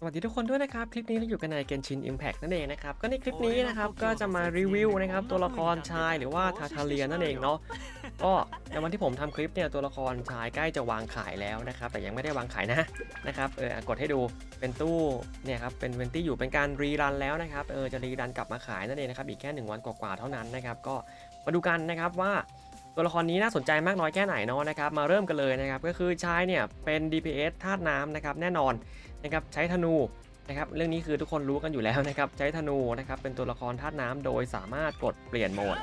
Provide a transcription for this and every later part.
สวัสดีทุกคนด้วยนะครับ คลิปนี้เราอยู่กันใน Genshin Impact นั่นเองนะครับ ก็ในคลิปนี้นะครับก็จะมารีวิวนะครับตัวละครชายหรือว่าทาทาเลียนั่นเองเนาะก็ในวันที่ผมทำคลิปเนี่ยตัวละครชายใกล้จะวางขายแล้วนะครับ แต่ยังไม่ได้วางขายนะนะครับเออกดให้ดูเป็นตู้เนี่ยครับเป็นเวนตี้อยู่เป็นการรีรันแล้วนะครับเออจะรีรันกลับมาขายนั่นเองนะครับอีกแค่หนึ่งวันกว่าๆเท่านั้นนะครับก็มาดูกันนะครับว่า ตัวละครนี้น่าสนใจมากน้อยแค่ไหนเนาะนะครับมาเริ่มกันเลยนะครับก็คือชายเนี่ยเป็น DPS ธาตุน้ำนะครับแน่นอนนะครับใช้ธนูนะครับเรื่องนี้คือทุกคนรู้กันอยู่แล้วนะครับใช้ธนูนะครับเป็นตัวละครธาตุน้ำโดยสามารถกดเปลี่ยนโหมด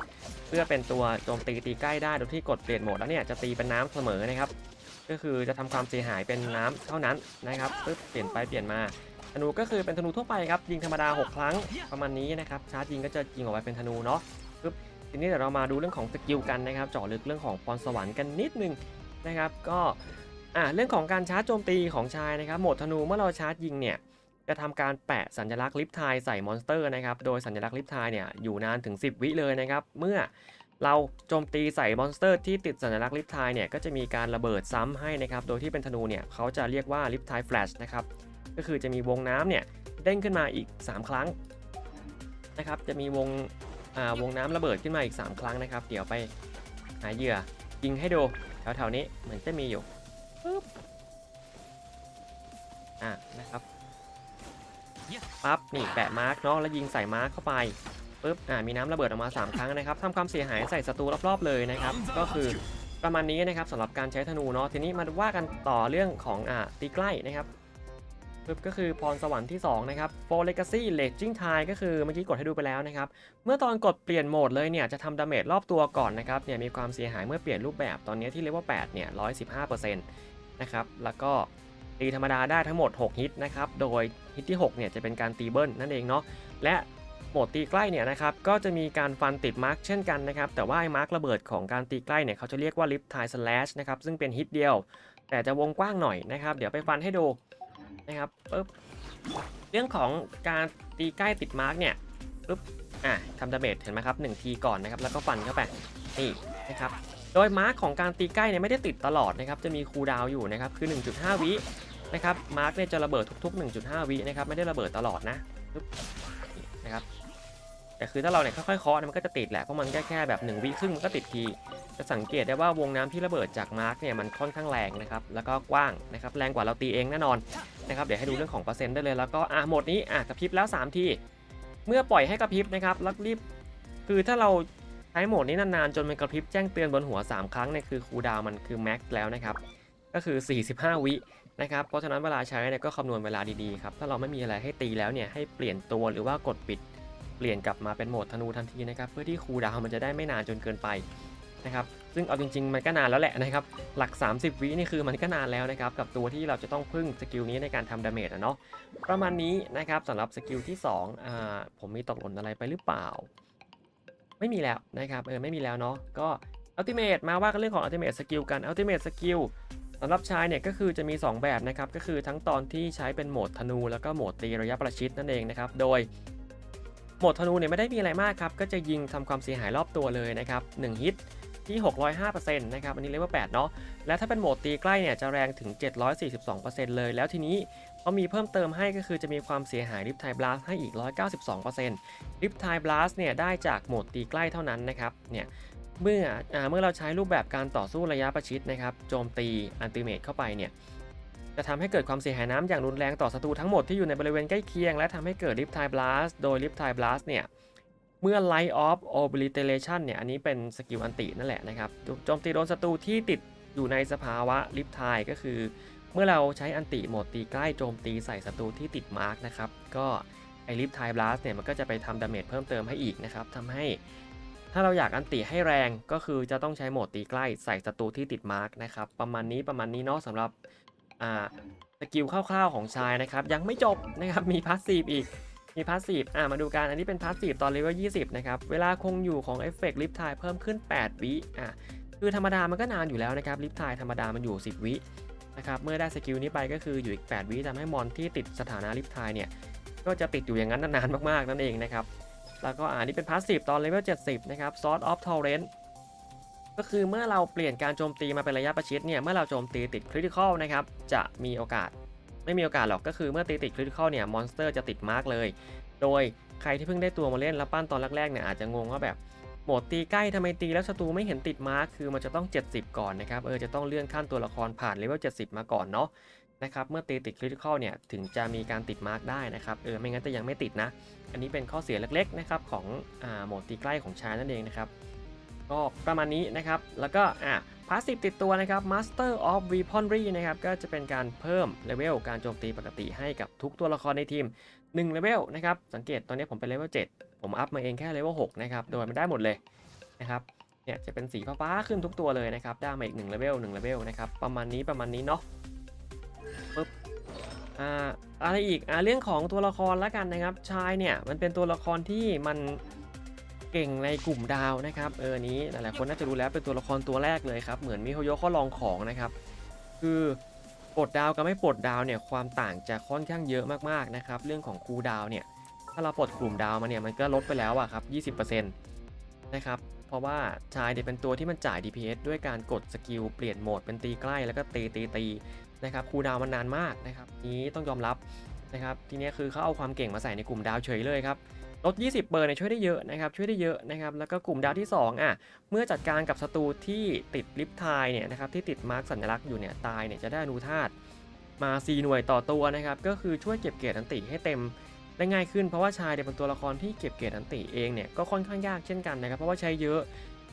เพื่อเป็นตัวโจมตีตีใกล้ได้โดยที่กดเปลี่ยนโหมดแล้วเนี่ยจะตีเป็นน้ำเสมอนะครับก็คือจะทำความเสียหายเป็นน้ำเท่านั้นนะครับปึ๊บเปลี่ยนไปเปลี่ยนมาธนูก็คือเป็นธนูทั่วไปครับยิงธรรมดา 6 ครั้งประมาณนี้นะครับชาร์จยิงก็จะยิงออกไปเป็นธนูเนาะ ทีนี้เดี๋ยวเรามาดูเรื่องของสกิลกันนะครับเจาะลึกเรื่องของพรสวรรค์กันนิดนึงนะครับ ก็อ่าเรื่องของการชาร์จโจมตีของชายนะครับโหมดธนูเมื่อเราชาร์จยิงเนี่ยจะทำการแปะสัญลักษณ์ลิฟทายใส่มอนสเตอร์นะครับโดยสัญลักษณ์ลิฟทายเนี่ยอยู่นานถึง 10 วิเลยนะครับเมื่อเราโจมตีใส่มอนสเตอร์ที่ติดสัญลักษณ์ลิฟทายเนี่ยก็จะมีการระเบิดซ้ำให้นะครับโดยที่เป็นธนูเนี่ยเขาจะเรียกว่าลิฟทายแฟลชนะครับก็คือจะมีวงน้ำเนี่ยเด้งขึ้นมาอีก 3 ครั้งนะครับจะมีวง วงน้ำระเบิดขึ้นมาอีก 3 ครั้งนะครับ เดี๋ยวไปหาเหยื่อยิงให้ดูแถวๆนี้เหมือนจะมีอยู่ปึ๊บอะนะครับปั๊บนี่แปะมาร์กเนาะแล้วยิงใส่มาร์กเข้าไปปึ๊บอ่ามีน้ำระเบิดออกมา 3 ครั้งนะครับทำความเสียหายใส่ศัตรูรอบๆเลยนะครับ ก็คือประมาณนี้นะครับสำหรับการใช้ธนูเนาะทีนี้มาว่ากันต่อเรื่องของอ่าตีใกล้นะครับ ปึ๊บก็คือพรสวรรค์ที่สองนะครับโฟเลกาซี่เลจิ้งทายก็คือเมื่อกี้กดให้ดูไปแล้วนะครับ เมื่อตอนกดเปลี่ยนโหมดเลยเนี่ย จะทำดาเมจรอบตัวก่อนนะครับ เนี่ยมีความเสียหายเมื่อเปลี่ยนรูปแบบตอนนี้ที่เลเวล8เนี่ย 115%นะครับ แล้วก็ตีธรรมดาได้ทั้งหมด 6 ฮิตนะครับ โดยฮิตที่ 6 เนี่ยจะเป็นการตีเบิ้ลนั่นเองเนาะ และโหมดตีใกล้เนี่ยนะครับ ก็จะมีการฟันติดมาร์กเช่นกันนะครับ แต่ว่าไอ้มาร์กระเบิดของการตีใกล้เนี่ยเขาจะเรียกว่าลิฟทายสแลชนะครับ ซึ่งเป็นฮิตเดียว แต่จะวงกว้างหน่อยนะครับ เดี๋ยวไปฟันให้ดู นะครับปึ๊บเรื่องของการตีใกล้ติดมาร์กเนี่ยปึ๊บอะทำดาเมจเห็นไหมครับ1ทีก่อนนะครับแล้วก็ฟันเข้าไปนี่นะครับโดยมาร์กของการตีใกล้เนี่ยไม่ได้ติดตลอดนะครับจะมีคูลดาวอยู่นะครับคือ 1.5 วินะครับมาร์กเนี่ยจะระเบิดทุก ๆ 1.5 วินะครับไม่ได้ระเบิดตลอดนะปึ๊บนะครับ แต่คือถ้าเราเนี่ยค่อยๆเคาะเนี่ยมันก็จะติดแหละเพราะมันแค่แค่แบบ1วิครึ่งมันก็ติดทีจะสังเกตได้ว่าวงน้ำที่ระเบิดจากมาร์กเนี่ยมันค่อนข้างแรงนะครับแล้วก็กว้างนะครับแรงกว่าเราตีเองแน่นอนนะครับเดี๋ยวให้ดูเรื่องของเปอร์เซ็นต์ได้เลยแล้วก็อะโหมดนี้อะกระพริบแล้ว3ทีเมื่อปล่อยให้กระพริบนะครับแล้วรีบคือถ้าเราใช้โหมดนี้นานๆจนมันกระพริบแจ้งเตือนบนหัว 3 ครั้งเนี่ยคือคูดาวมันคือแม็กซ์แล้วนะครับก็คือ 45 วินะครับ เพราะฉะนั้นเวลาใช้เนี่ยก็คำนวณเวลาดีๆครับ ถ้าเราไม่มีอะไรให้ตีแล้วเนี่ยให้เปลี่ยนตัวหรือว่ากดปิด เปลี่ยนกลับมาเป็นโหมดธนูทันทีนะครับ เพื่อที่คูดาวมันจะได้ไม่นานจนเกินไปนะครับ ซึ่งเอาจริง ๆ มันก็นานแล้วแหละนะครับ หลัก 30 วินี่คือมันก็นานแล้วนะครับ กับตัวที่เราจะต้องพึ่งสกิลนี้ในการทำดาเมจอะเนาะ ประมาณนี้นะครับสำหรับสกิลที่2อ่าผมมีตกหล่นอะไรไปหรือเปล่า ไม่มีแล้วนะครับ เออไม่มีแล้วเนาะ ก็อัลติเมทมาว่ากันเรื่องของอัลติเมทสกิลกันอัลติเมทสกิลสำหรับชายเนี่ยก็คือจะมี 2 แบบนะครับ ก็คือทั้งตอนที่ใช้เป็นโหมดธนู แล้วก็โหมดตีระยะประชิดนั่นเองนะครับ โดย หมดธนูเนี่ยไม่ได้มีอะไรมากครับ ก็จะยิงทำความเสียหายรอบตัวเลยนะครับ1ฮิตที่ 605%นะครับ อันนี้เลเวล8เนาะ และถ้าเป็นโหมดตีใกล้เนี่ยจะแรงถึง 742%เลย แล้วทีนี้เขามีเพิ่มเติมให้ก็คือจะมีความเสียหายริปไทบลัสให้อีก 192%ริปไทบลัสเนี่ยได้จากโหมดตีใกล้เท่านั้นนะครับ เนี่ยเมื่ออเมื่อเราใช้รูปแบบการต่อสู้ระยะประชิดนะครับ โจมตีอันติเมตเข้าไปเนี่ย จะทำให้เกิดความเสียหายน้ำอย่างรุนแรงต่อศัตรูทั้งหมดที่อยู่ในบริเวณใกล้เคียง และทำให้เกิดริปไทบลัสโดยริปไทบลัสเนี่ยเมื่อ Light of Obliteration เนี่ยอันนี้เป็นสกิลอันตินั่นแหละนะครับโจมตีโดนศัตรูที่ติดอยู่ในสภาวะริปไทก็คือ เมื่อเราใช้อันติโหมดตีใกล้โจมตีใส่ศัตรูที่ติดมาร์กนะครับก็ไอริปไทบลัสเนี่ยมันก็จะไปทำดาเมจเพิ่มเติมให้อีกนะครับทำให้ถ้าเราอยากอันติให้แรงก็คือจะต้องใช้โหมดตีใกล้ใส่ศัตรูที่ติดมาร์กนะครับประมาณนี้ประมาณนี้เนาะสำหรับ อ่าสกิลคร่าวๆของชายนะครับ ยังไม่จบนะครับมีพาสซีฟอีกมีพาสซีฟอ่ามาดูกันอันนี้เป็นพาสซีฟตอนเลเวล20 นะครับ เวลาคงอยู่ของเอฟเฟกต์ลิฟทายเพิ่มขึ้น 8 วิอ่าคือธรรมดามันก็นานอยู่แล้วนะครับลิฟทายธรรมดามันอยู่ 10 วินะครับเมื่อได้สกิลนี้ไปก็คืออยู่อีก 8 วิทำให้มอนที่ติดสถานะลิฟทายเนี่ยก็จะติดอยู่อย่างนั้นนานๆมากๆนั่นเองนะครับแล้วก็อ่านี่เป็นพาสซีฟตอนเลเวล70 นะครับ Sword of Torrent ก็คือเมื่อเราเปลี่ยนการโจมตีมาเป็นระยะประชิดเนี่ยเมื่อเราโจมตีติดคริติคอลนะครับจะมีโอกาสไม่มีโอกาสหรอกก็คือเมื่อตีติดคริติคอลเนี่ยมอนสเตอร์จะติดมาร์กเลย โดยใครที่เพิ่งได้ตัวมาเล่นแล้วปั้นตอนแรกๆเนี่ยอาจจะงงว่าแบบโหมดตีใกล้ทำไมตีแล้วศัตรูไม่เห็นติดมาร์กคือมันจะต้อง 70 ก่อนนะครับเออจะต้องเลื่อนขั้นตัวละครผ่านเลเวล70 มาก่อนเนาะนะครับเมื่อตีติดคริติคอลเนี่ยถึงจะมีการติดมาร์กได้นะครับเออไม่งั้นจะยังไม่ติดนะ อันนี้เป็นข้อเสียเล็กๆนะครับของอ่าโหมดตีใกล้ของชานั่นเองนะครับ ก็ประมาณนี้นะครับ แล้วก็อะพาสซีฟติดตัวนะครับ Master of Weaponry นะครับก็จะเป็นการเพิ่มเลเวลการโจมตีปกติให้กับทุกตัวละครในทีม1เลเวลนะครับสังเกตตอนนี้ผมเป็นเลเวล7ผมอัพมาเองแค่เลเวล6นะครับโดยมันได้หมดเลยนะครับเนี่ยจะเป็นสีฟ้าขึ้นทุกตัวเลยนะครับได้มาอีก1เลเวล1เลเวลนะครับประมาณนี้ประมาณนี้เนาะปึ๊บอ่าอะไรอีกอ่าเรื่องของตัวละครล้วกันนะครับชายเนี่ยมันเป็นตัวละครที่มัน เก่งในกลุ่มดาวนะครับเออนี้หลายๆคนน่าจะรู้แล้วเป็นตัวละครตัวแรกเลยครับเหมือนมิโฮโยเขาลองของนะครับ คือปลดดาวกับไม่ปลดดาวเนี่ยความต่างจะค่อนข้างเยอะมากๆนะครับเรื่องของคูดาวเนี่ยถ้าเราปลดกลุ่มดาวมาเนี่ยมันก็ลดไปแล้วอะครับ20%นะครับเพราะว่าชายเนี่ยเป็นตัวที่มันจ่าย DPS ด้วยการกดสกิลเปลี่ยนโหมดเป็นตีใกล้แล้วก็ตีตีตีนะครับคูดาวมันนานมากนะครับนี้ต้องยอมรับนะครับทีนี้คือเขาเอาความเก่งมาใส่ในกลุ่มดาวเฉยเลยครับ ลด 20 เปอร์เนี่ยช่วยได้เยอะนะครับช่วยได้เยอะนะครับแล้วก็กลุ่มดาวที่ 2อะเมื่อจัดการกับศัตรูที่ติดลิฟทายเนี่ยนะครับที่ติดมาร์กสัญลักษณ์อยู่เนี่ยตายเนี่ยจะได้อนูธาตมา 4 หน่วยต่อตัวนะครับก็คือช่วยเก็บเกรดอันติให้เต็มได้ง่ายขึ้นเพราะว่าชายเนี่ยเป็นตัวละครที่เก็บเกรดอันติเองเนี่ยก็ค่อนข้างยากเช่นกันนะครับเพราะว่าใช้เยอะ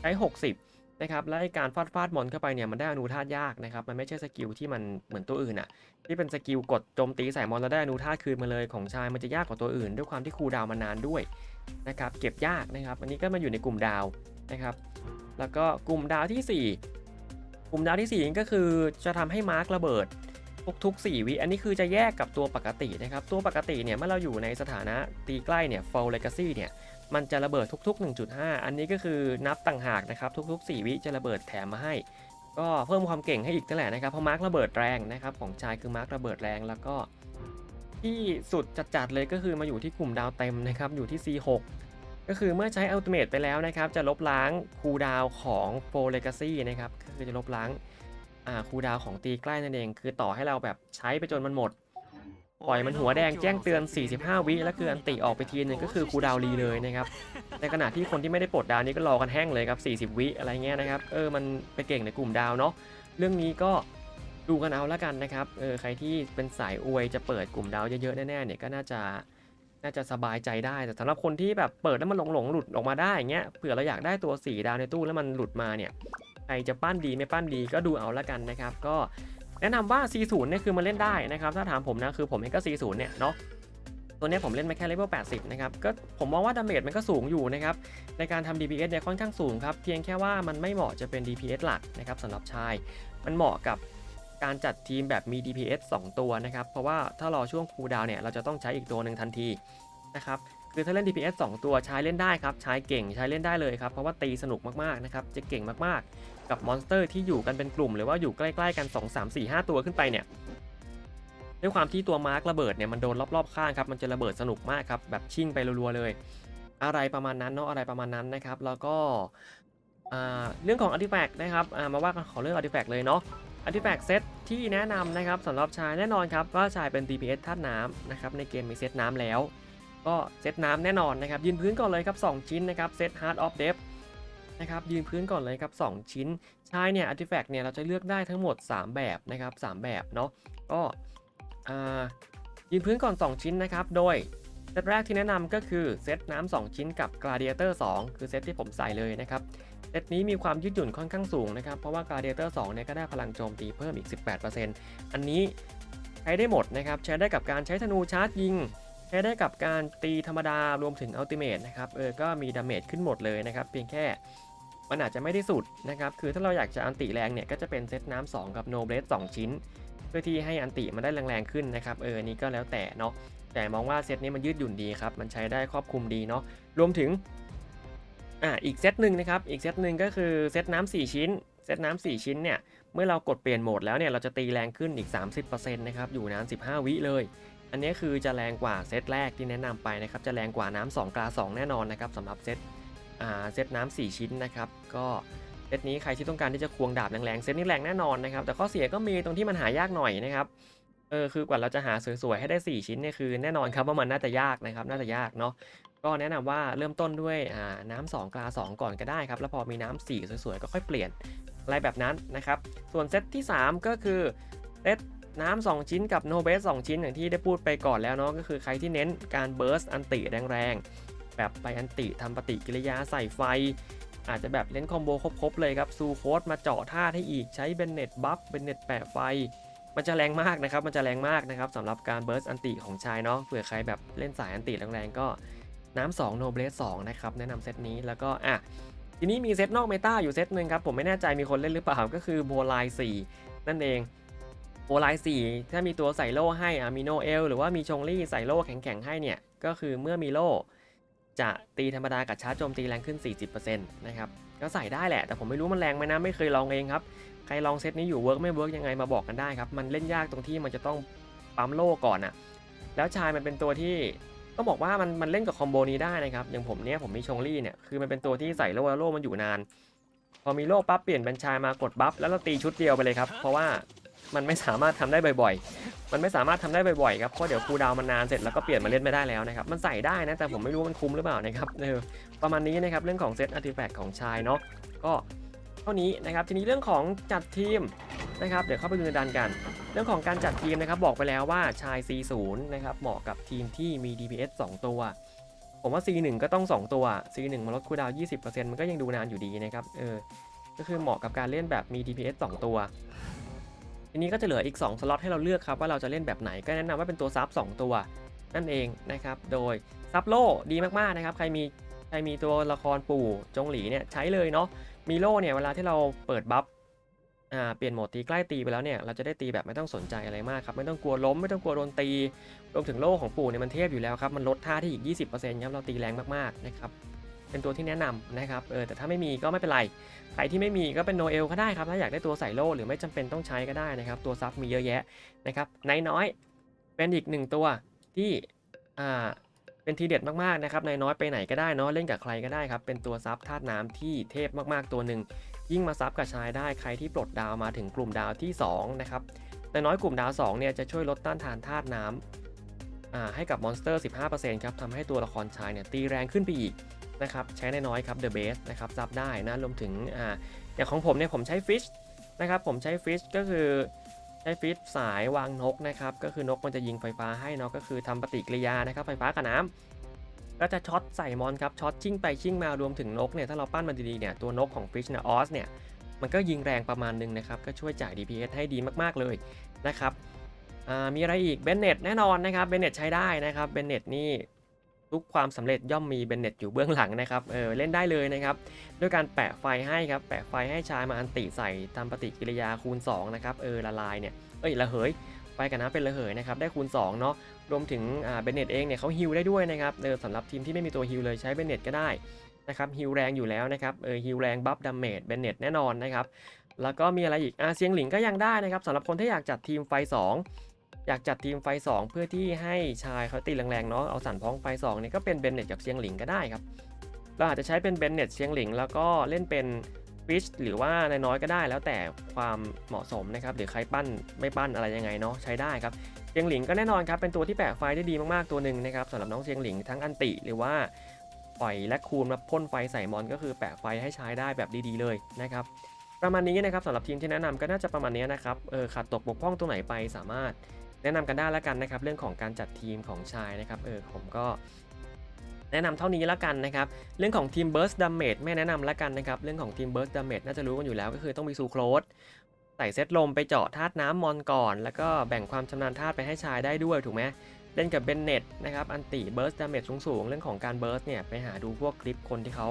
ใช้ 60 นะครับและการฟาดฟาดมอนเข้าไปเนี่ยมันได้อนูธาตุยากนะครับมันไม่ใช่สกิลที่มันเหมือนตัวอื่นอะที่เป็นสกิลกดโจมตีใส่มอนแล้วได้อนูธาตุคืนมาเลยของชายมันจะยากกว่าตัวอื่น ด้วยความที่คูลดาวมานานด้วยนะครับเก็บยากนะครับ อันนี้ก็มาอยู่ในกลุ่มดาวนะครับแล้วก็กลุ่มดาวที่ 4 กลุ่มดาวที่4ก็คือจะทำให้มาร์กระเบิดทุกๆ4วิอันนี้คือจะแยกกับตัวปกตินะครับตัวปกติเนี่ยเมื่อเราอยู่ในสถานะตีใกล้เนี่ย Fall Legacy เนี่ย มันจะระเบิดทุก ๆ 1.5 อันนี้ก็คือนับต่างหากนะครับ ทุก ๆ 4 วิจะระเบิดแถมมาให้ ก็เพิ่มความเก่งให้อีกนั่นแหละนะครับเพราะมาร์กระเบิดแรงนะครับของชายคือมาร์กระเบิดแรงแล้วก็ ที่สุดจัดๆเลยก็คือมาอยู่ที่กลุ่มดาวเต็มนะครับอยู่ที่ C6 ก็คือเมื่อใช้อัลติเมทไปแล้วนะครับ จะลบล้างคูดาวของโฟเลกาซี่นะครับคือจะลบล้างคูดาวของตีใกล้นั่นเอง คือต่อให้เราแบบใช้ไปจนมันหมด ปล่อยมันหัวแดงแจ้งเตือน 45 วิแล้วคืออันติออกไปทีนึงก็คือคูดาวรีเลยนะครับในขณะที่คนที่ไม่ได้ปลดดาวนี้ก็รอกันแห้งเลยครับ 40 วิอะไรเงี้ยนะครับเออมันไปเก่งในกลุ่มดาวเนาะเรื่องนี้ก็ดูกันเอาละกันนะครับเออใครที่เป็นสายอวยจะเปิดกลุ่มดาวเยอะๆแน่ๆเนี่ยก็น่าจะน่าจะสบายใจได้แต่สำหรับคนที่แบบเปิดแล้วมันหลงหลงๆหลุดออกมาได้เงี้ยเผื่อเราอยากได้ตัว 4 ดาวในตู้แล้วมันหลุดมาเนี่ยใครจะปั้นดีไม่ปั้นดีก็ดูเอาละกันนะครับ ก็ แนะนำว่า C0 เนี่ยคือมันเล่นได้นะครับถ้าถามผมนะคือผมเองก็ C0 เนี่ยเนาะตัวเนี้ยผมเล่นมาแค่เลเวล80 นะครับ ก็ผมมองว่าดาเมจมันก็สูงอยู่นะครับ ในการทำ DPS เนี่ยค่อนข้างสูงครับ เพียงแค่ว่ามันไม่เหมาะจะเป็น DPS หลักนะครับสำหรับชาย มันเหมาะกับการจัดทีมแบบมี DPS 2 ตัวนะครับ เพราะว่าถ้ารอช่วงคูลดาวเนี่ยเราจะต้องใช้อีกตัวหนึ่งทันทีนะครับ คือถ้าเล่น DPS 2 ตัวใช้เล่นได้ครับ ใช้เก่งใช้เล่นได้เลยครับ เพราะว่าตีสนุกมากๆนะครับ จะเก่งมากๆ กับมอนสเตอร์ที่อยู่กันเป็นกลุ่ม หรือว่าอยู่ใกล้ๆกัน 2 3 4 5 ตัวขึ้นไปเนี่ยด้วยความที่ตัวมาร์กระเบิดเนี่ยมันโดนรอบๆข้างครับมันจะระเบิดสนุกมากครับแบบชิ่งไปรัวๆเลย อะไรประมาณนั้นเนาะอะไรประมาณนั้นนะครับ แล้วก็เรื่องของอาร์ติแฟกต์นะครับามาว่ากันขอเรื่องอาร์ติแฟกต์เลยเนาะอาร์ติแฟกต์เซตที่แนะนำนะครับสำหรับชายแน่นอนครับว่าชายเป็น DPS ธาตุน้ำนะครับในเกมมีเซตน้ำแล้ว ก็เซตน้ำแน่นอนนะครับยืนพื้นก่อนเลยครับ 2 ชิ้นนะครับเซต Heart of Death นะครับยืนพื้นก่อนเลยครับ 2 ชิ้นชายเนี่ยอาร์ติแฟกต์เนี่ยเราจะเลือกได้ทั้งหมด 3 แบบนะครับ3แบบเนาะก็ยืนพื้นก่อน 2 ชิ้นนะครับ โดยเซตแรกที่แนะนำก็คือเซตน้ำ2ชิ้นกับ Gladiator 2 คือเซตที่ผมใส่เลยนะครับเซตนี้มีความยืดหยุ่นค่อนข้างสูงนะครับ เพราะว่า Gladiator 2เนี่ยก็ได้พลังโจมตีเพิ่มอีก 18%อันนี้ใช้ได้หมดนะครับ ใช้ได้กับการใช้ธนูชาร์จยิง ใช้ได้กับการตีธรรมดารวมถึงอัลติเม e นะครับ เออ ก็มีดาเมจขึ้นหมดเลยนะครับ เพียงแค่ มันอาจจะไม่ได้สุดนะครับ คือถ้าเราอยากจะอันติแรงเนี่ยก็จะเป็นเซตน้ำ2กับ No Blade 2ชิ้น เพื่อที่ให้อันติมันได้แรงๆขึ้นนะครับ เออนี่ก็แล้วแต่เนาะ แต่มองว่าเซตนี้มันยืดหยุ่นดีครับ มันใช้ได้ครอบคลุมดีเนาะ รวมถึง อ่า อีกเซตหนึ่งนะครับ อีกเซตหนึ่งก็คือเซตน้ำ4ชิ้น เซตน้ำ4ชิ้นเนี่ย เมื่อเรากดเปลี่ยนโหมดแล้วเนี่ย เราจะตีแรงขึ้นอีก 30%นะครับ อยู่นาน 15 วิเลยอันนี้คือจะแรงกว่าเซตแรกที่แนะนำไปนะครับ จะแรงกว่าน้ำ2กรา2 แน่นอนนะครับสำหรับเซต เซตน้ำ4ชิ้นนะครับ ก็เซตนี้ใครที่ต้องการที่จะควงดาบแรงๆ เซตนี้แรงแน่นอนนะครับ แต่ข้อเสียก็มีตรงที่มันหายากหน่อยนะครับ เออ คือกว่าเราจะหาสวยๆ ให้ได้ 4 ชิ้นเนี่ยคือแน่นอนครับว่ามันน่าจะยากนะครับ น่าจะยากเนาะ ก็แนะนำว่าเริ่มต้นด้วยน้ำสองกลาสองก่อนก็ได้ครับ แล้วพอมีน้ำสี่สวยๆ ก็ค่อยเปลี่ยนอะไรแบบนั้นนะครับ ส่วนเซตที่ 3 ก็คือเซตน้ำ2ชิ้นกับโนเบส2ชิ้นอย่างที่ได้พูดไปก่อนแล้วเนาะก็คือใครที่เน้นการเบิร์สอันติแรงๆ แบบไปอันติทำปฏิกิริยาใส่ไฟ อาจจะแบบเล่นคอมโบครบๆเลยครับซูโคสมาเจาะท่าให้อีกใช้เบนเน็ตบัฟเบนเน็ตแปะไฟ มันจะแรงมากนะครับ มันจะแรงมากนะครับสำหรับการเบิร์สอันติของชายเนาะเผื่อใครแบบเล่นสายอันติแรงๆก็น้ำ2 No b l a d e 2นะครับแนะนำเซตนี้แล้วก็อะทีนี้มีเซตนอกเมตาอยู่เซตหนึ่งครับ ผมไม่แน่ใจมีคนเล่นหรือเปล่าก็คือโบไล4นั่นเองโบไล4ถ้ามีตัวใส่โล่ให้อะมีโนเอลหรือว่ามีชงลี่ใส่โล่แข็งๆให้เนี่ย ก็คือเมื่อมีโล่ จะตีธรรมดากับชาร์จโจมตีแรงขึ้น 40%นะครับก็ใส่ได้แหละ แต่ผมไม่รู้มันแรงไหมนะ ไม่เคยลองเองครับ ใครลองเซตนี้อยู่เวิร์กไม่เวิร์กยังไงมาบอกกันได้ครับ มันเล่นยากตรงที่มันจะต้องปั๊มโล่ก่อนอะแล้วชายมันเป็นตัวที่ต้องบอกว่ามันมันเล่นกับคอมโบนี้ได้นะครับ อย่างผมเนี้ยผมมีชงลี่เนี่ยคือมันเป็นตัวที่ใส่โล่แล้วโล่มันอยู่นาน พอมีโล่ปั๊บเปลี่ยนเป็นชายมากดบัฟแล้วเราตีชุดเดียวไปเลยครับ เพราะว่า มันไม่สามารถทำได้บ่อยๆ มันไม่สามารถทำได้บ่อยๆครับเพราะเดี๋ยวคูดาวมันนานเสร็จแล้วก็เปลี่ยนมาเล่นไม่ได้แล้วนะครับมันใส่ได้นะแต่ผมไม่รู้มันคุ้มหรือเปล่านะครับเออประมาณนี้นะครับเรื่องของเซตอาร์ติแฟกต์ของชายเนาะก็เท่านี้นะครับทีนี้เรื่องของจัดทีมนะครับเดี๋ยวเข้าไปดูในดันกัน เรื่องของการจัดทีมนะครับบอกไปแล้วว่าชาย C0 นะครับเหมาะกับทีมที่มี DPS 2 ตัว ผมว่า C1 ก็ต้อง 2 ตัว C1 มาลดคูดาวน์20%มันก็ยังดูนานอยู่ดีนะครับเออก็คือเหมาะกับการเล่นแบบมี DPS 2 ตัว ทีนี้ก็จะเหลืออีก 2 สล็อตให้เราเลือกครับว่าเราจะเล่นแบบไหนก็แนะนำว่าเป็นตัวซับ2ตัว นั่นเองนะครับ โดยซับโล่ดีมากๆนะครับ ใครมีใครมีตัวละครปู่จงหลีเนี่ยใช้เลยเนาะ มีโล่เนี่ยเวลาที่เราเปิดบัฟอ่าเปลี่ยนโหมดตีใกล้ตีไปแล้วเนี่ยเราจะได้ตีแบบไม่ต้องสนใจอะไรมากครับไม่ต้องกลัวล้มไม่ต้องกลัวโดนตีรวมถึงโล่ของปู่เนี่ยมันเทพอยู่แล้วครับมันลดท่าที่อีก 20%ครับเราตีแรงมากๆนะครับ เป็นตัวที่แนะนำนะครับเออแต่ถ้าไม่มีก็ไม่เป็นไร ใครที่ไม่มีก็เป็นโนเอลก็ได้ครับ ถ้าอยากได้ตัวใส่โล่หรือไม่จำเป็นต้องใช้ก็ได้นะครับ ตัวซับมีเยอะแยะนะครับนายน้อยเป็นอีกหนึ่งตัวที่อ่าเป็นทีเด็ดมากๆนะครับนายน้อยไปไหนก็ได้เนาะเล่นกับใครก็ได้ครับเป็นตัวซับธาตุน้ำที่เทพมากๆตัวหนึ่งยิ่งมาซับกับชายได้ใครที่ปลดดาวมาถึงกลุ่มดาวที่2นะครับนายน้อยกลุ่มดาว2เนี่ยจะช่วยลดต้านทานธาตุน้ำอ่าให้กับมอนสเตอร์ 15%ครับทำให้ตัวละครชายเนี่ยตีแรงขึ้นไปอีก นะครับใช้นายน้อยครับเดอะเบสนะครับซับได้นะรวมถึงอ่าอย่างของผมเนี่ยผมใช้ฟิชนะครับผมใช้ฟิชก็คือใช้ฟิตสายวางนกนะครับก็คือนกมันจะยิงไฟฟ้าให้เนาะก็คือทำปฏิกิริยานะครับไฟฟ้ากับน้ำก็จะช็อตใส่มอนครับช็อตชิ่งไปชิ่งมารวมถึงนกเนี่ยถ้าเราปั้นมันดีๆเนี่ยตัวนกของฟิชเนี่ยออสเนี่ยมันก็ยิงแรงประมาณนึงนะครับก็ช่วยจ่าย DPS ให้ดีมากๆเลยนะครับมีอะไรอีกเบนเน็ตแน่นอนนะครับเบนเน็ตใช้ได้นะครับเบนเน็ตนี่ ทุกความสำเร็จย่อมมีเบนเน็ตอยู่เบื้องหลังนะครับเออเล่นได้เลยนะครับด้วยการแปะไฟให้ครับแปะไฟให้ชายมาอันติใส่ทำปฏิกิริยาคูณ2นะครับเออละลายเนี่ยเอ้ยระเหยไฟกับน้ำเป็นระเหยนะครับได้คูณ2เนาะรวมถึงอ่าเบนเน็ตเองเนี่ยเขาฮิลได้ด้วยนะครับเออสำหรับทีมที่ไม่มีตัวฮิลเลยใช้เบนเน็ตก็ได้นะครับฮิลแรงอยู่แล้วนะครับเออฮิลแรงบัฟดาเมจเบนเน็ตแน่นอนนะครับแล้วก็มีอะไรอีกอาเซียงหลิงก็ยังได้นะครับสำหรับคนที่อยากจัดทีมไฟ 2 อยากจัดทีมไฟ 2 เพื่อที่ให้ชายเขาตีแรงๆเนาะเอาสันพ้องไฟ2เนี่ยก็เป็นเบนเน็ตกับเซียงหลิงก็ได้ครับเราอาจจะใช้เป็นเบนเน็ตเชียงหลิง แล้วก็เล่นเป็นฟิชหรือว่านน้อยก็ได้แล้วแต่ความเหมาะสมนะครับหรือใครปั้นไม่ปั้นอะไรยังไงเนาะใช้ได้ครับเชียงหลิงก็แน่นอนครับเป็นตัวที่แปะไฟได้ดีมากๆตัวหนึ่งนะครับสำหรับน้องเชียงหลิงทั้งอันติหรือว่าปล่อยและคูณมาพ่นไฟใส่มอนก็คือแปะไฟให้ใช้ได้แบบดีๆเลยนะครับประมาณนี้นะครับสำหรับทีมที่แนะนำก็น่าจะประมาณนี้นะครับเออขาดตกบกพร่องตรงไหนไปสามารถ แนะนำกันได้แล้วกันนะครับ เรื่องของการจัดทีมของชายนะครับเออผมก็แนะนำเท่านี้แล้วกันนะครับ เรื่องของทีม Burst Damage ไม่แนะนำแล้วกันนะครับ เรื่องของทีม Burst Damage น่าจะรู้กันอยู่แล้วก็คือต้องมีซูโครสใส่เซตลมไปเจาะธาตุน้ำมอนก่อน แล้วก็แบ่งความชำนาญธาตุไปให้ชายได้ด้วยถูกไหมเล่นกับเบนเน็ตนะครับอันติ Burst Damage สูงๆ เรื่องของการ Burst เนี่ยไปหาดูพวกคลิปคนที่เขา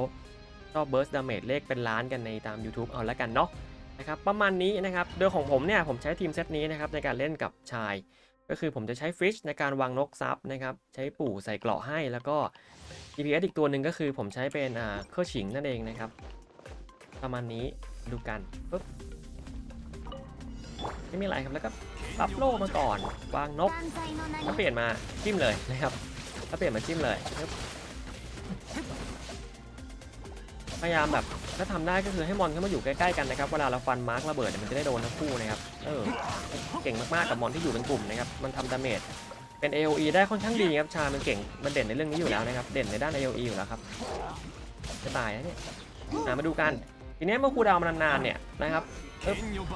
ชอบ Burst Damage เลขเป็นล้านกันในตาม YouTube เอาละกันเนาะ นะครับประมาณนี้นะครับโดยของผมเนี่ยผมใช้ทีมเซตนี้นะครับในการเล่นกับชาย ก็คือผมจะใช้ฟิชในการวางนกซับนะครับใช้ปู่ใส่เกราะให้แล้วก็ GPS อีกตัวหนึ่งก็คือผมใช้เป็นอ่าเครื่องฉิงนั่นเองนะครับ ประมาณนี้ดูกันปุ๊บไม่มีอะไรครับแล้วก็ปรับโล่มาก่อน วางนกแล้วเปลี่ยนมาจิ้มเลยนะครับแล้วเปลี่ยนมาจิ้มเลยปึ๊บ พยายามแบบถ้าทำได้ก็คือให้มอนเข้ามาอยู่ใกล้ๆกันนะครับเวลาเราฟันมาร์กระเบิดเนี่ยมันจะได้โดนทั้งคู่นะครับเออเก่งมากๆกับมอนที่อยู่เป็นกลุ่มนะครับมันทำดาเมจเป็น AOE ได้ค่อนข้างดีครับชามันเก่งมันเด่นในเรื่องนี้อยู่แล้วนะครับเด่นในด้าน AOE อยู่แล้วครับจะตายนะเนี่ยมาดูกันทีนี้เมื่อคูดาวมันนานๆเนี่ยนะครับ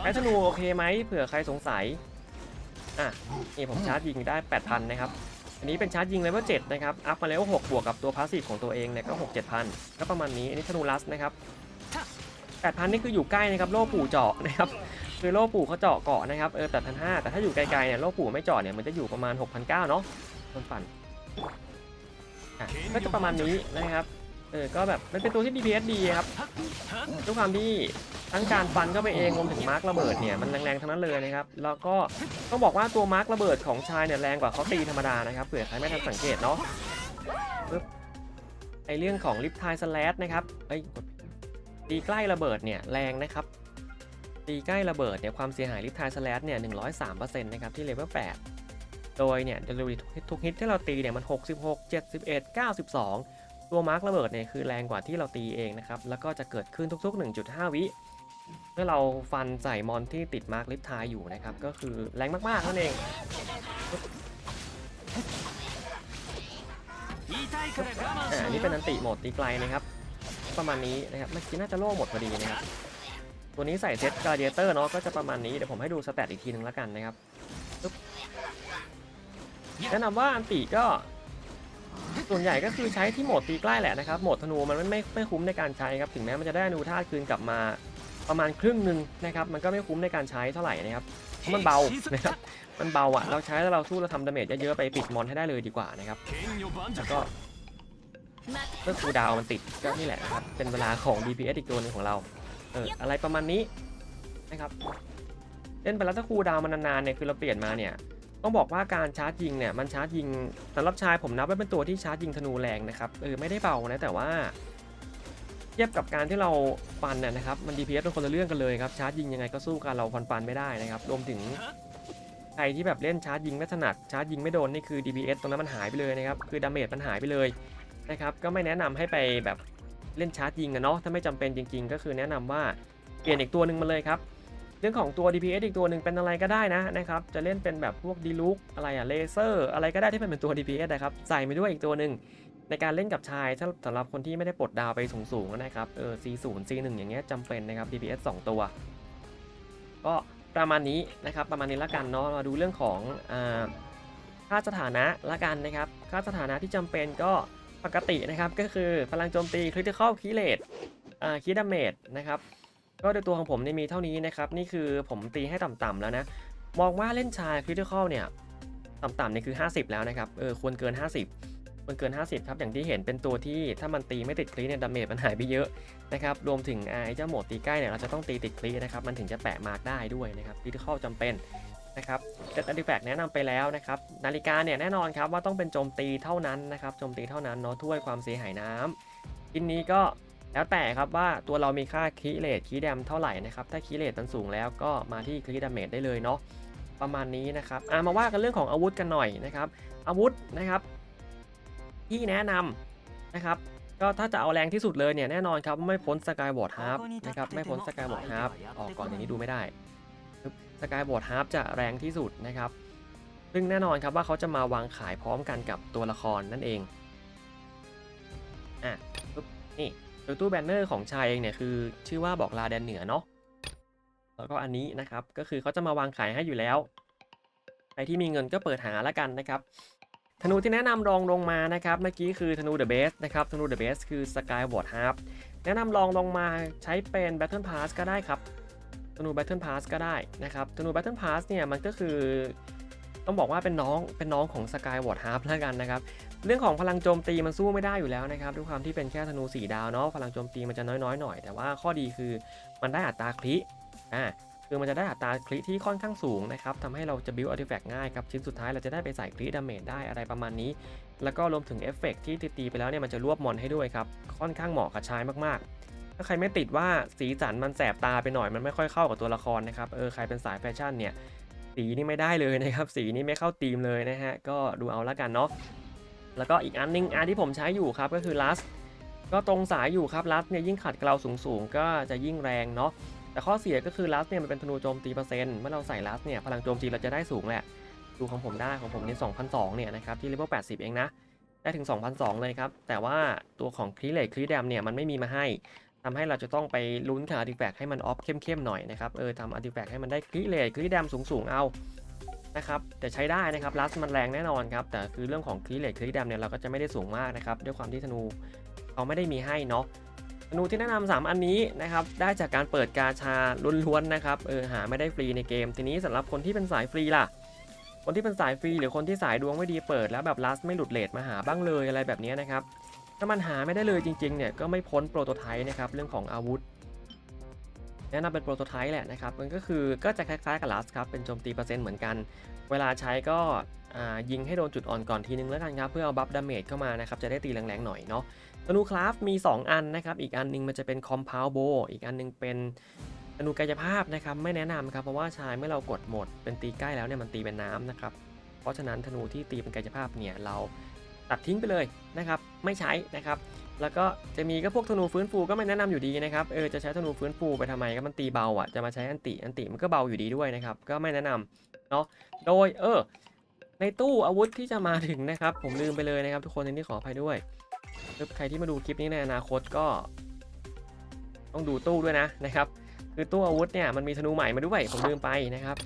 ใช้ธนูโอเคไหมเผื่อใครสงสัยอะนี่ผมชาร์จยิงได้ 8,000 นะครับ อันนี้เป็นชาร์จยิงเลเวล7นะครับ อัพมาเลเวล6บวกกับตัวพาสซีฟของตัวเองเนี่ยก็ 6 7,000 ก็ประมาณนี้ อันนี้ธนูรัสนะครับ 8,000 นี่คืออยู่ใกล้นะครับ โล่ปู่เจาะนะครับ คือโล่ปู่เขาเจาะเกาะนะครับ เออ8,500 แต่ถ้าอยู่ไกลๆเนี่ย โล่ปู่ไม่เจาะเนี่ย มันจะอยู่ประมาณ 6,900 เนาะต้นฝันอะก็จะประมาณนี้นะครับ เออ ก็แบบมันเป็นตัวที่ DPS ดีครับด้วยความที่ ทั้งการฟันเข้าไปเองรวมถึงมาร์กระเบิดเนี่ยมันแรงๆทั้งนั้นเลยนะครับแล้วก็ต้องบอกว่าตัวมาร์กระเบิดของชายเนี่ยแรงกว่าเขาตีธรรมดานะครับเผื่อใครไม่ทันสังเกตเนาะปึ๊บไอเรื่องของลิฟทายสแลชนะครับไอยกดตีใกล้ระเบิดเนี่ยแรงนะครับตีใกล้ระเบิดเนี่ยความเสียหายลิฟทายสแลชเนี่ย103%นะครับที่เลเวล8โดยเนี่ยเดลิเวอรี่ทุกฮิตที่เราตีเนี่ยมัน 66 71 92 ตัวมาร์กระเบิดเนี่ยคือแรงกว่าที่เราตีเองนะครับแล้วก็จะเกิดขึ้นทุกๆ 1.5 วิ เมื่อเราฟันใส่มอนที่ติดมาร์กลิฟทายอยู่นะครับ ก็คือแรงมากๆนั่นเองอ่าอันนี้เป็นอันติโหมดตีไกลนะครับ ประมาณนี้นะครับเมื่อกี้น่าจะโล่หมดพอดีนะครับตัวนี้ใส่เซตกราเดียเตอร์เนาะก็จะประมาณนี้เดี๋ยวผมให้ดูสแตทอีกทีหนึ่งแล้วกันนะครับปึ๊บแนะนำว่าอันติก็ ส่วนใหญ่ก็คือใช้ที่โหมดตีใกล้แหละนะครับโหมดธนูมันไม่ไม่ไม่คุ้มในการใช้ครับถึงแม้มันจะได้อนูธาตุคืนกลับมา ประมาณครึ่งหนึ่งนะครับมันก็ไม่คุ้มในการใช้เท่าไหร่นะครับเพราะมันเบานะครับมันเบาอะเราใช้แล้วเราสู้เราทำดาเมจเยอะๆไปปิดมอนให้ได้เลยดีกว่านะครับแล้วก็เมื่อคูลดาวน์มันติดก็นี่แหละนะครับเป็นเวลาของ DPS อีกตัวหนึงของเราเอออะไรประมาณนี้นะครับเล่นไปแล้วถ้าคูลดาวน์มันนานๆเนี่ยคือเราเปลี่ยนมาเนี่ยต้องบอกว่าการชาร์จยิงเนี่ยมันชาร์จยิงสำหรับชายผมนับว่าเป็นตัวที่ชาร์จยิงธนูแรงนะครับเออไม่ได้เบานะแต่ว่า เทียบกับการที่เราฟันน่ะนะครับมัน DPS เป็นคนละเรื่องกันเลยครับชาร์จยิงยังไงก็สู้กันเราฟันฟันไม่ได้นะครับรวมถึงใครที่แบบเล่นชาร์จยิงไม่ถนัดชาร์จยิงไม่โดนนี่คือ DPS ตรงนั้นมันหายไปเลยนะครับคือดาเมจมันหายไปเลยนะครับก็ไม่แนะนำให้ไปแบบเล่นชาร์จยิงกันเนาะถ้าไม่จำเป็นจริง ๆ ก็คือแนะนำว่าเปลี่ยนอีกตัวหนึ่งมาเลยครับเรื่องของตัว DPS อีกตัวหนึ่งเป็นอะไรก็ได้นะนะครับจะเล่นเป็นแบบพวกดีลุกอะไรอะเลเซอร์อะไรก็ได้ที่เป็นตัว DPS นะครับใส่ไปด้วยอีกตัวหนึ่ง ในการเล่นกับชายถ้าสำหรับคนที่ไม่ได้ปลดดาวไปสูงๆนะครับเออ C0 C1 อย่างเงี้ยจำเป็นนะครับ DPS 2 ตัว ก็ประมาณนี้นะครับประมาณนี้ละกันเนาะมาดูเรื่องของอ่าค่าสถานะละกันนะครับ ค่าสถานะที่จำเป็นก็ปกตินะครับก็คือพลังโจมตี Critical k i l l a t อ่าคิดาเมจนะครับก็โดยตัวของผมเนี่ยมีเท่านี้นะครับนี่คือผมตีให้ต่ำๆแล้วนะมองว่าเล่นชายคริติคอลเนี่ยต่ำๆเนี่ยคือ 50 แล้วนะครับเออควรเกิน 50 ควรเกิน 50 ครับ อย่างที่เห็นเป็นตัวที่ถ้ามันตีไม่ติดคลีเนี่ยดาเมจมันหายไปเยอะนะครับ รวมถึงไอ้เจ้าโหมดตีใกล้เนี่ยเราจะต้องตีติดคลีนะครับ มันถึงจะแปะมาร์กได้ด้วยนะครับคริติคอจำเป็นนะครับเซตอันดิแฟกแนะนำไปแล้วนะครับ นาฬิกาเนี่ยแน่นอนครับว่าต้องเป็นโจมตีเท่านั้นนะครับ โจมตีเท่านั้นเนาะถ้วยความเสียหายน้ำชิ้นนี้ก็แล้วแต่ครับว่าตัวเรามีค่าคีเลตคีแดมเท่าไหร่นะครับ ถ้าคีเลตมันสูงแล้วก็มาที่คลีดาเมจได้เลยเนาะประมาณนี้นะครับอะมาว่ากันเรื่องของอาวุธกันหน่อยนะครับ อาวุธนะครับ ที่แนะนำนะครับ ก็ถ้าจะเอาแรงที่สุดเลยเนี่ยแน่นอนครับไม่พ้นสกายวอร์ดฮาร์ฟนะครับไม่พ้นสกายวอร์ดฮาร์ฟออกก่อนอย่างนี้ดูไม่ได้สกายวอร์ดฮาร์ฟจะแรงที่สุดนะครับ ซึ่งแน่นอนครับว่าเขาจะมาวางขายพร้อมกันกับตัวละครนั่นเองอะปึ๊บนี่โดยตู้แบนเนอร์ของชายเองเนี่ยคือ ชื่อว่าบอกลาแดนเหนือเนาะแล้วก็อันนี้นะครับก็คือเขาจะมาวางขายให้อยู่แล้วใครที่มีเงินก็เปิดหาละกันนะครับ ธนูที่แนะนำรองลงมานะครับเมื่อกี้คือธนูเดอะเบสนะครับธนูเดอะเบสคือสกายวอร์ดฮาร์ฟแนะนำรองลงมาใช้เป็น Battle Pass ก็ได้ครับธนู Battle Pass ก็ได้นะครับธนู Battle Pass เนี่ยมันก็คือต้องบอกว่าเป็นน้องเป็นน้องของ Skyward Harp แล้วกันนะครับเรื่องของพลังโจมตีมันสู้ไม่ได้อยู่แล้วนะครับด้วยความที่เป็นแค่ธนูสีดาวเนาะพลังโจมตีมันจะน้อยๆหน่อย แต่ว่าข้อดีคือมันได้อัตราคลิอ่า คือมันจะได้อัตราคลิที่ค่อนข้างสูงนะครับทำให้เราจะบิวอาร์ติแฟกง่ายครับชิ้นสุดท้ายเราจะได้ไปใส่คลิดาเมจได้อะไรประมาณนี้ แล้วก็รวมถึงเอฟเฟกต์ที่ตีไปแล้วเนี่ยมันจะรวบมอนให้ด้วยครับค่อนข้างเหมาะกับชายมากๆ ถ้าใครไม่ติดว่าสีสันมันแสบตาไปหน่อยมันไม่ค่อยเข้ากับตัวละครนะครับเออใครเป็นสายแฟชั่นเนี่ยสีนี่ไม่ได้เลยนะครับสีนี่ไม่เข้าธีมเลยนะฮะก็ดูเอาละกันเนาะแล้วก็อีกอันนึงอันที่ผมใช้อยู่ครับก็คือลัสก็ตรงสายอยู่ครับลัสเนี่ยยิ่งขัดเกลาสูงๆก็จะยิ่งแรงเนาะ แต่ข้อเสียก็คือลัสเนี่ยมันเป็นธนูโจมตีเปอร์เซ็นต์เมื่อเราใส่ลัสเนี่ยพลังโจมตีเราจะได้สูงแหละ ดูของผมได้ของผมนี่2,002เนี่ยนะครับที่เลเวล80 เองนะ ได้ถึง 2,002 เลยครับ แต่ว่าตัวของคลีเลตคลีแดมเนี่ยมันไม่มีมาให้ทำให้เราจะต้องไปลุ้นกับอาร์ติแฟกต์ให้มันออฟเข้มๆหน่อยนะครับเออทำอาร์ติแฟกต์ให้มันได้คลีเลตคลีแดมสูงๆเอานะครับแต่ใช้ได้นะครับลัสมันแรงแน่นอนครับแต่คือเรื่องของคลีเลตคลีแดมเนี่ยเราก็จะไม่ได้สูงมากนะครับด้วยความที่ธนูเขาไม่ได้มีให้เนาะ ธนูที่แนะนำ3อันนี้นะครับได้จากการเปิดกาชาล้วนๆนะครับเออหาไม่ได้ฟรีในเกม ทีนี้สำหรับคนที่เป็นสายฟรีล่ะ คนที่เป็นสายฟรีหรือคนที่สายดวงไม่ดีเปิดแล้วแบบลัสไม่หลุดเลทมาหาบ้างเลยอะไรแบบนี้นะครับถ้ามันหาไม่ได้เลยจริงๆเนี่ยก็ไม่พ้นโปรโตไทป์นะครับเรื่องของอาวุธ แนะนำเป็นโปรโตไทป์แหละนะครับ มันก็คือก็จะคล้ายๆกับลัสครับ เป็นโจมตีเปอร์เซ็นต์เหมือนกัน เวลาใช้ก็ยิงให้โดนจุดอ่อนก่อนทีนึงแล้วกันครับ เพื่อเอาบัฟดาเมจเข้ามานะครับ จะได้ตีแรงๆหน่อยเนาะธนูคราฟมี 2 อันนะครับ อีกอันหนึงมันจะเป็นคอมเพลโบอีกอันหนึงเป็นธนูกายภาพนะครับไม่แนะนำครับเพราะว่าชายเมื่อเรากดโหมดเป็นตีใกล้แล้วเนี่ยมันตีเป็นน้ำนะครับเพราะฉะนั้นธนูที่ตีเป็นกายภาพเนี่ยเราตัดทิ้งไปเลยนะครับไม่ใช้นะครับ แล้วก็จะมีก็พวกธนูฟื้นฟูก็ไม่แนะนำอยู่ดีนะครับเออจะใช้ธนูฟื้นฟูไปทำไมก็มันตีเบาอะจะมาใช้อันติอันติมันก็เบาอยู่ดีด้วยนะครับก็ไม่แนะนำเนาะโดยเออในตู้อาวุธที่จะมาถึงนะครับ ผมลืมไปเลยนะครับ ทุกคนในนี้ขออภัยด้วยใครที่มาดูคลิปนี้ในอนาคตก็ ต้องดูตู้ด้วยนะนะครับ คือตู้อาวุธเนี่ยมันมีธนูใหม่มาด้วยผมลืมไปนะครับ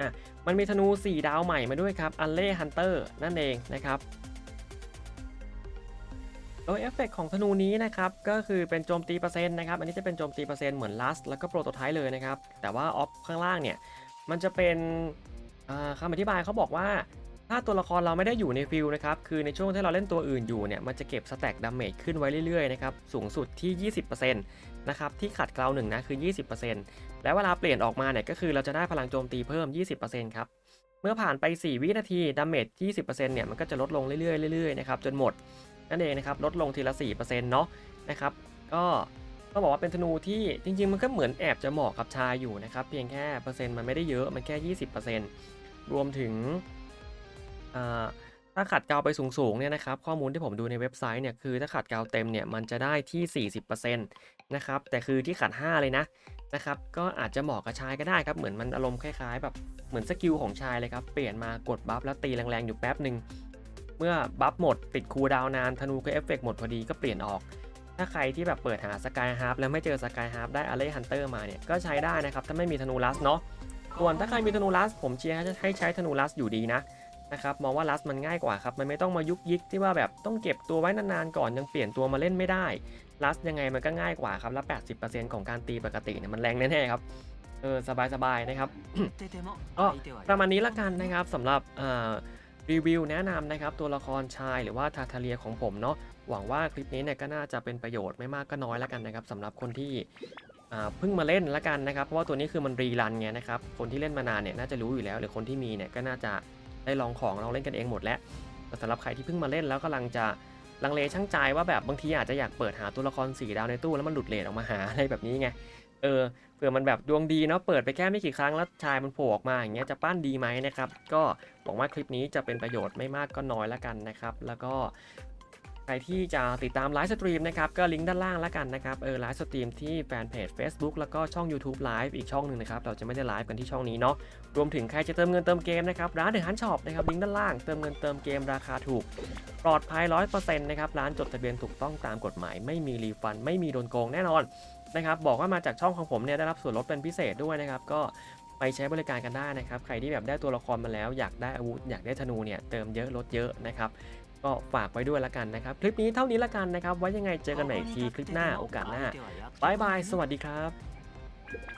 อะมันมีธนู 4 ดาวใหม่มาด้วยครับอันเล่ฮันเตอร์นั่นเองนะครับ โดยเอฟเฟกของธนูนี้นะครับก็คือเป็นโจมตีเปอร์เซ็นต์นะครับอันนี้จะเป็นโจมตีเปอร์เซ็นต์เหมือนลัสแล้วก็โปรโตไทป์เลยนะครับแต่ว่าออฟข้างล่างเนี่ยมันจะเป็นอ่าคำอธิบายเขาบอกว่าถ้าตัวละครเราไม่ได้อยู่ในฟิลนะครับ คือในช่วงที่เราเล่นตัวอื่นอยู่เนี่ย มันจะเก็บสแต็กดาเมจขึ้นไว้เรื่อยๆนะครับ สูงสุดที่ 20%นะครับ ที่ขัดเกลาหนึ่งนะ คือ 20%และเวลาเปลี่ยนออกมาเนี่ย ก็คือเราจะได้พลังโจมตีเพิ่ม 20%ครับ เมื่อผ่านไป 4 วินาทีดาเมจ 20%เนี่ย มันก็จะลดลงเรื่อยๆเรื่อยๆนะครับ จนหมด นั่นเองนะครับลดลงทีละ4%เนาะนะครับก็ต้องบอกว่าเป็นธนูที่จริง ๆ มันก็เหมือนแอบจะเหมาะกับชายอยู่นะครับเพียงแค่เปอร์เซ็นต์มันไม่ได้เยอะมันแค่ 20%รวมถึงถ้าขัดเกลาไปสูงๆเนี่ยนะครับข้อมูลที่ผมดูในเว็บไซต์เนี่ยคือถ้าขัดเกลาเต็มเนี่ยมันจะได้ที่ 40%นะครับแต่คือที่ขัด 5 เลยนะนะครับก็อาจจะเหมาะกับชายก็ได้ครับเหมือนมันอารมณ์คล้ายๆแบบเหมือนสกิลของชายเลยครับเปลี่ยนมากดบัฟแล้วตีแรงๆอยู่แป๊บหนึ่ง เมื่อบัฟหมดติดคูดาวนานธนูก็เอฟเฟกต์หมดพอดีก็เปลี่ยนออก ถ้าใครที่แบบเปิดหาสกายฮาร์ปแล้วไม่เจอสกายฮาร์ปได้อาเล่ฮันเตอร์มาเนี่ยก็ใช้ได้นะครับ ถ้าไม่มีธนูลัสเนาะส่วนถ้าใครมีธนูลัสผมเชียร์ให้ใช้ธนูลัสอยู่ดีนะนะครับมองว่าลัสมันง่ายกว่าครับ มันไม่ต้องมายุกยิกที่ว่าแบบต้องเก็บตัวไว้นานๆก่อนยังเปลี่ยนตัวมาเล่นไม่ได้ลัสยังไงมันก็ง่ายกว่าครับแล้ว80%ของการตีปกติเนี่ยมันแรงแน่ๆครับเออสบายๆนะครับก็ประมาณนี้ละกันนะครับสำหรับอ่า รีวิวแนะนำนะครับตัวละครชายหรือว่าทาทาเลียของผมเนาะหวังว่าคลิปนี้เนี่ยก็น่าจะเป็นประโยชน์ไม่มากก็น้อยและกันนะครับสำหรับคนที่อ่าเพิ่งมาเล่นละกันนะครับเพราะว่าตัวนี้คือมันรีรันไงนะครับคนที่เล่นมานานเนี่ยน่าจะรู้อยู่แล้ว หรือคนที่มีเนี่ยก็น่าจะได้ลองของลองเล่นกันเองหมดแล้วแต่สำหรับใครที่เพิ่งมาเล่นแล้วกำลังจะลังเลช่างใจว่าแบบบางทีอาจจะอยากเปิดหาตัวละครสีดาวในตู้แล้วมันหลุดเลทออกมาหาอะไรแบบนี้ไงเออ เผื่อมันแบบดวงดีเนาะเปิดไปแค่ไม่กี่ครั้งแล้วชายมันโผล่ออกมาอย่างเงี้ยจะปั้นดีไหมนะครับ ก็หวังว่าคลิปนี้จะเป็นประโยชน์ไม่มากก็น้อยแล้วกันนะครับ แล้วก็ใครที่จะติดตามไลฟ์สตรีมนะครับก็ลิงก์ด้านล่างแล้วกันนะครับเออไลฟ์สตรีมที่แฟนเพจ Facebook แล้วก็ช่อง YouTube Live อีกช่องหนึ่งนะครับเราจะไม่ได้ไลฟ์กันที่ช่องนี้เนาะรวมถึงใครจะเติมเงินเติมเกมนะครับร้านเดอะฮันช็อปนะครับลิงก์ด้านล่างเติมเงินเติมเกมราคาถูก ปลอดภัย100%นะครับร้านจดทะเบียนถูกต้องตามกฎหมาย ไม่มีรีฟัน ไม่มีโดนโกงแน่นอน นะครับบอกว่ามาจากช่องของผมเนี่ยได้รับส่วนลดเป็นพิเศษด้วยนะครับก็ไปใช้บริการกันได้นะครับ ใครที่แบบได้ตัวละครมาแล้วอยากได้อาวุธอยากได้ธนูเนี่ยเติมเยอะลดเยอะนะครับก็ฝากไว้ด้วยละกันนะครับ คลิปนี้เท่านี้ละกันนะครับ ไว้ยังไงเจอกันใหม่อีกทีคลิปหน้าโอกาสหน้าบายบาย สวัสดีครับ